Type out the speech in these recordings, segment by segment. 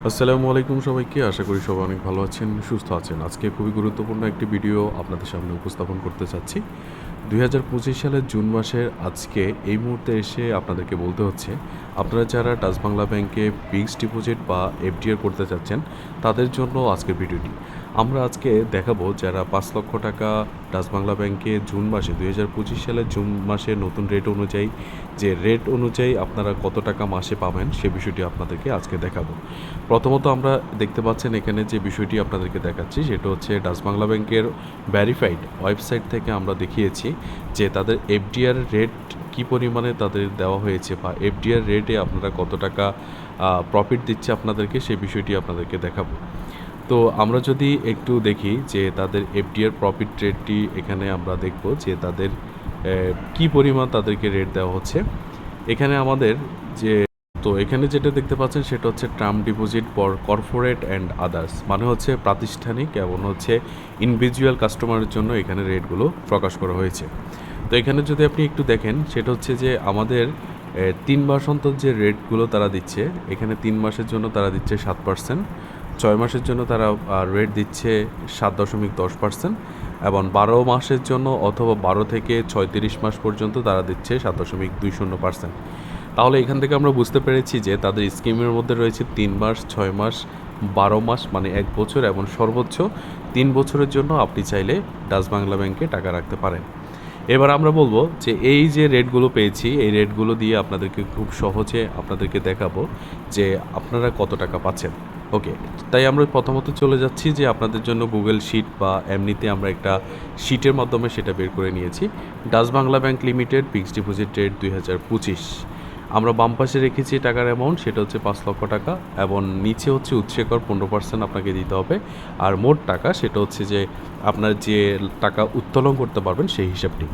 আসসালামু আলাইকুম সবাইকে, আশা করি সবাই অনেক ভালো আছেন, সুস্থ আছেন। আজকে খুবই গুরুত্বপূর্ণ একটি ভিডিও আপনাদের সামনে উপস্থাপন করতে চাচ্ছি। দুই হাজার পঁচিশ সালের জুন মাসের আজকে এই মুহূর্তে এসে আপনাদেরকে বলতে হচ্ছে, আপনারা যারা টাচ বাংলা ব্যাংকে ফিক্সড ডিপোজিট বা এফডিআর করতে চাচ্ছেন, তাদের জন্য আজকের ভিডিওটি। আমরা আজকে দেখাবো যারা পাঁচ লক্ষ টাকা ডাচ বাংলা ব্যাংকে জুন মাসে, দুই হাজার পঁচিশ সালের জুন মাসে নতুন রেট অনুযায়ী যে রেট অনুযায়ী আপনারা কত টাকা মাসে পাবেন সে বিষয়টি আপনাদেরকে আজকে দেখাবো। প্রথমত আমরা দেখতে পাচ্ছেন এখানে যে বিষয়টি আপনাদেরকে দেখাচ্ছি, সেটা হচ্ছে ডাচ বাংলা ব্যাংকের ভ্যারিফাইড ওয়েবসাইট থেকে আমরা দেখিয়েছি যে তাদের এফডিআর রেট কী পরিমাণে তাদের দেওয়া হয়েছে বা এফডিআর রেটে আপনারা কত টাকা প্রফিট দিচ্ছে আপনাদেরকে সেই বিষয়টি আপনাদেরকে দেখাবো। তো আমরা যদি একটু দেখি যে তাদের এফডিআর প্রফিট রেটটি এখানে আমরা দেখব যে তাদের কি পরিমাণ তাদেরকে রেট দেওয়া হচ্ছে। এখানে আমাদের যে, তো এখানে যেটা দেখতে পাচ্ছেন সেটা হচ্ছে term deposit for corporate and others মানে হচ্ছে প্রাতিষ্ঠানিক এবং হচ্ছে ইন্ডিভিজুয়াল কাস্টমারের জন্য এখানে রেটগুলো প্রকাশ করা হয়েছে। তো এখানে যদি আপনি একটু দেখেন, সেটা হচ্ছে যে আমাদের তিন মাস অন্তর যে রেটগুলো তারা দিচ্ছে, এখানে তিন মাসের জন্য তারা দিচ্ছে সাত পার্সেন্ট ছয় মাসের জন্য তারা রেট দিচ্ছে সাত দশমিক দশ পার্সেন্ট এবং বারো মাসের জন্য অথবা বারো থেকে ছয়ত্রিশ মাস পর্যন্ত তারা দিচ্ছে সাত দশমিক দুই শূন্য পার্সেন্ট তাহলে এখান থেকে আমরা বুঝতে পেরেছি যে তাদের স্কিমের মধ্যে রয়েছে তিন মাস, ছয় মাস, বারো মাস মানে এক বছর এবং সর্বোচ্চ তিন বছরের জন্য আপনি চাইলে ডাচ বাংলা ব্যাংকে টাকা রাখতে পারেন। এবার আমরা বলব যে এই যে রেটগুলো পেয়েছি, এই রেটগুলো দিয়ে আপনাদেরকে খুব সহজে আপনাদেরকে দেখাবো যে আপনারা কত টাকা পাচ্ছেন। ওকে, তাই আমরা প্রথমত চলে যাচ্ছি যে আপনাদের জন্য গুগল শিট বা এমনিতে আমরা একটা শিটের মাধ্যমে সেটা বের করে নিয়েছি। Dutch Bangla bank limited fixed deposit rate দুই হাজার পঁচিশ। আমরা বাম পাশে রেখেছি টাকার অ্যামাউন্ট সেটা হচ্ছে পাঁচ লক্ষ টাকা এবং নিচে হচ্ছে উৎসেকর পনেরো পার্সেন্ট আপনাকে দিতে হবে। আর মোট টাকা সেটা হচ্ছে যে আপনার যে টাকা উত্তোলন করতে পারবেন সেই হিসাবটি।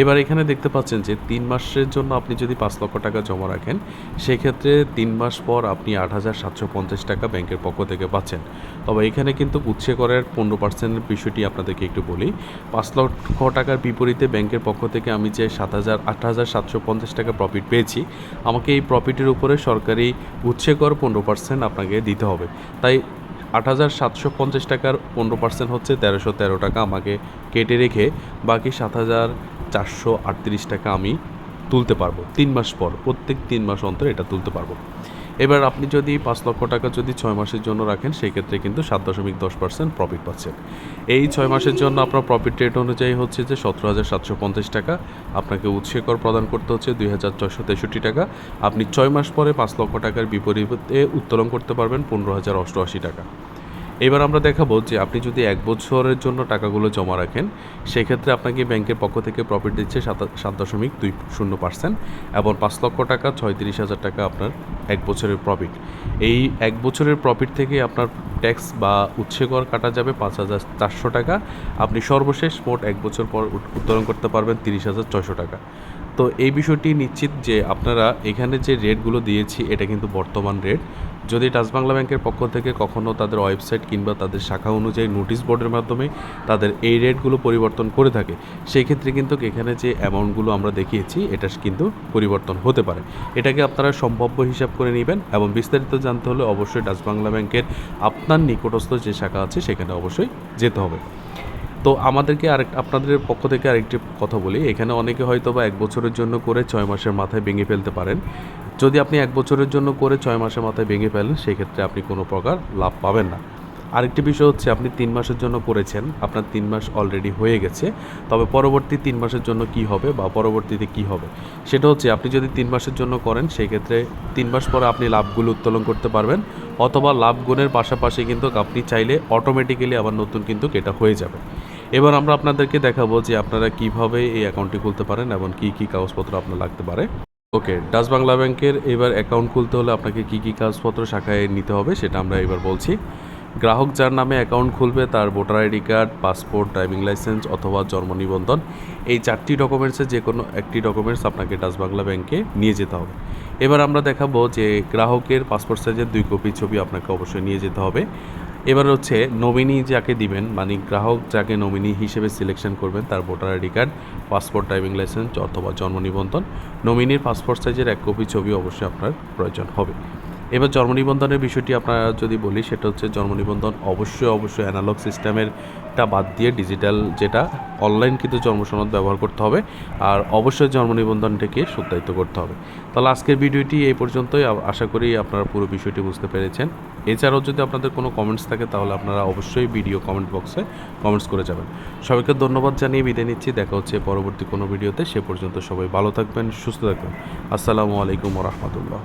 এবার এখানে দেখতে পাচ্ছেন যে তিন মাসের জন্য আপনি যদি পাঁচ লক্ষ টাকা জমা রাখেন, সেক্ষেত্রে তিন মাস পর আপনি আট হাজার সাতশো পঞ্চাশ টাকা ব্যাংকের পক্ষ থেকে পাচ্ছেন। তবে এখানে কিন্তু উৎসেকরের পনেরো পার্সেন্টের বিষয়টি আপনাদেরকে একটু বলি। পাঁচ লক্ষ টাকার বিপরীতে ব্যাংকের পক্ষ থেকে আমি যে সাত হাজার, আট হাজার সাতশো পঞ্চাশ টাকা প্রফিট পেয়েছি আমাকে এই প্রফিটের উপরে সরকারি উৎসেকর পনেরো পার্সেন্ট আপনাকে দিতে হবে। তাই আট হাজার সাতশো পঞ্চাশ টাকার পনেরো পার্সেন্ট হচ্ছে তেরোশো তেরো টাকা আমাকে কেটে রেখে বাকি সাত হাজার চারশো আটত্রিশ টাকা আমি তুলতে পারব। তিন মাস পর, প্রত্যেক তিন মাস অন্তর এটা তুলতে পারব। এবার আপনি যদি পাঁচ লক্ষ টাকা যদি ছয় মাসের জন্য রাখেন সেই ক্ষেত্রে কিন্তু সাত দশমিক দশ পার্সেন্ট প্রফিট পাচ্ছেন। এই ছয় মাসের জন্য আপনার প্রফিট রেট অনুযায়ী হচ্ছে যে সতেরো হাজার সাতশো পঞ্চাশ টাকা। আপনাকে উৎসেকর প্রদান করতে হচ্ছে দুই হাজার ছয়শো তেষট্টি টাকা। আপনি ছয় মাস পরে পাঁচ লক্ষ টাকার বিপরীতে উত্তোলন করতে পারবেন পনেরো হাজার অষ্টআশি টাকা। এবার আমরা দেখাবো যে আপনি যদি এক বছরের জন্য টাকাগুলো জমা রাখেন, সেক্ষেত্রে আপনাকে ব্যাংকের পক্ষ থেকে প্রফিট দিচ্ছে সাত দশমিক দুই শূন্য পার্সেন্ট এবং পাঁচ লক্ষ টাকা ছয়ত্রিশ হাজার টাকা আপনার এক বছরের প্রফিট এই এক বছরের প্রফিট থেকে আপনার ট্যাক্স বা উৎসেকর কাটা যাবে পাঁচ হাজার চারশো টাকা। আপনি সর্বশেষ মোট এক বছর পর উত্তোলন করতে পারবেন তিরিশ হাজার ছয়শো টাকা। তো এই বিষয়টি নিশ্চিত যে আপনারা এখানে যে রেটগুলো দিয়েছি, এটা কিন্তু বর্তমান রেট। যদি ডাচ বাংলা ব্যাংকের পক্ষ থেকে কখনও তাদের ওয়েবসাইট কিংবা তাদের শাখা অনুযায়ী নোটিশ বোর্ডের মাধ্যমে তাদের এই রেটগুলো পরিবর্তন করে থাকে, সেই ক্ষেত্রে কিন্তু এখানে যে অ্যামাউন্টগুলো আমরা দেখিয়েছি, এটা কিন্তু পরিবর্তন হতে পারে। এটাকে আপনারা সম্ভাব্য হিসাব করে নেবেন এবং বিস্তারিত জানতে হলে অবশ্যই ডাচ বাংলা ব্যাংকের আপনার নিকটস্থ যে শাখা আছে, সেখানে অবশ্যই যেতে হবে। তো আমাদেরকে আরেক, আপনাদের পক্ষ থেকে আরেকটি কথা বলি। এখানে অনেকে হয়তো বা এক বছরের জন্য করে ছয় মাসের মাথায় ভেঙে ফেলতে পারেন। যদি আপনি এক বছরের জন্য করে ছয় মাসের মাথায় ভেঙে ফেলেন, সেক্ষেত্রে আপনি কোনো প্রকার লাভ পাবেন না। আরেকটি বিষয় হচ্ছে, আপনি তিন মাসের জন্য করেছেন, আপনার তিন মাস অলরেডি হয়ে গেছে, তবে পরবর্তী তিন মাসের জন্য কি হবে বা পরবর্তীতে কি হবে? সেটা হচ্ছে, আপনি যদি তিন মাসের জন্য করেন সেই ক্ষেত্রে তিন মাস পরে আপনি লাভগুলো উত্তোলন করতে পারবেন, অথবা লাভ গুণের পাশাপাশি কিন্তু আপনি চাইলে অটোমেটিক্যালি আবার নতুন কিন্তু এটা হয়ে যাবে। এবার আমরা আপনাদেরকে দেখাবো যে আপনারা কীভাবে এই অ্যাকাউন্টটি খুলতে পারেন এবং কি কি কাগজপত্র আপনার লাগতে পারে। ওকে, ডাচ বাংলা ব্যাংকের এবার অ্যাকাউন্ট খুলতে হলে আপনাকে কি কি কাগজপত্র শাখায় নিতে হবে সেটা আমরা এবার বলছি। গ্রাহক যার নামে অ্যাকাউন্ট খুলবে তার voter ID card, passport driving licence অথবা জন্ম নিবন্ধন, এই চারটি ডকুমেন্টসের যে কোনো একটি ডকুমেন্টস আপনাকে ডাচ বাংলা ব্যাংকে নিয়ে যেতে হবে। এবার আমরা দেখাবো যে গ্রাহকের পাসপোর্ট সাইজের দুই কপি ছবি আপনাকে অবশ্যই নিয়ে যেতে হবে। এবার হচ্ছে নমিনি যাকে দিবেন মানে গ্রাহক যাকে নমিনি হিসেবে সিলেকশন করবেন, তার voter ID card passport driving licence অথবা জন্ম নিবন্ধন। নমিনির পাসপোর্ট সাইজের এক কপি ছবি অবশ্যই আপনার প্রয়োজন হবে। এবার জন্ম নিবন্ধনের বিষয়টি আপনারা যদি বলি, সেটা হচ্ছে জন্ম নিবন্ধন অবশ্যই অবশ্যই অ্যানালগ সিস্টেমের টা বাদ দিয়ে ডিজিটাল যেটা অনলাইন কিন্তু জন্ম সনদ ব্যবহার করতে হবে আর অবশ্যই জন্ম নিবন্ধনটাকে সত্যায়িত করতে হবে। তাহলে আজকের ভিডিওটি এই পর্যন্তই। আশা করি আপনারা পুরো বিষয়টি বুঝতে পেরেছেন। এছাড়াও যদি আপনাদের কোনো কমেন্টস থাকে, তাহলে আপনারা অবশ্যই ভিডিও কমেন্ট বক্সে কমেন্টস করে যাবেন। সবাইকে ধন্যবাদ জানিয়ে বিদায় নিচ্ছি। দেখা হচ্ছে পরবর্তী কোনো ভিডিওতে। সে পর্যন্ত সবাই ভালো থাকবেন, সুস্থ থাকবেন। আসসালামু আলাইকুম রহমতুল্লাহ।